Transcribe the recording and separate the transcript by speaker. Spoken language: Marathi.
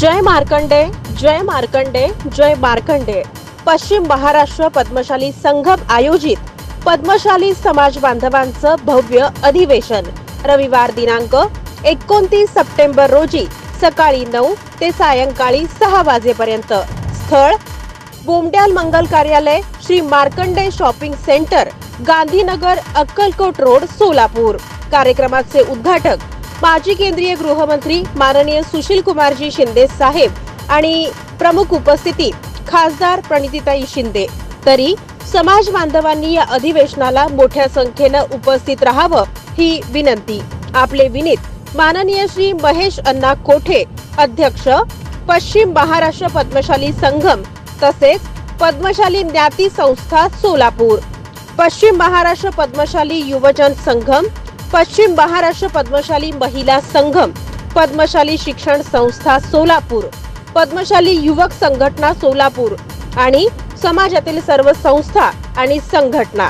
Speaker 1: जय मार्कंडे जय मार्कंडे जय मार्कंडे. पश्चिम महाराष्ट्र पद्मशाली संघम आयोजित पद्मशाली समाज बांधवांचं भव्य अधिवेशन. रविवार दिनांक एकोणतीस सप्टेंबर रोजी सकाळी नऊ ते सायंकाळी सहा वाजेपर्यंत. स्थळ बोमड्याल मंगल कार्यालय Shri Markande shopping centre Gandhinagar Akkalkot road Solapur. कार्यक्रमाचे उद्घाटक माजी केंद्रीय गृहमंत्री माननीय सुशील कुमारजी शिंदे साहेब आणि प्रमुख उपस्थिती खासदार प्रणितीताई शिंदे. तरी समाज बांधवांनी या अधिवेशनाला मोठ्या संख्येनं उपस्थित राहावं ही विनंती. आपले विनीत माननीय श्री महेश अण्णा कोठे अध्यक्ष पश्चिम महाराष्ट्र पद्मशाली संघम तसेच पद्मशाली ज्ञाती संस्था सोलापूर पश्चिम महाराष्ट्र पद्मशाली युवजन संघम पश्चिम महाराष्ट्र पद्मशाली महिला संघम पद्मशाली शिक्षण संस्था सोलापूर पद्मशाली युवक संघटना सोलापूर आणि समाजातील सर्व संस्था आणि संघटना.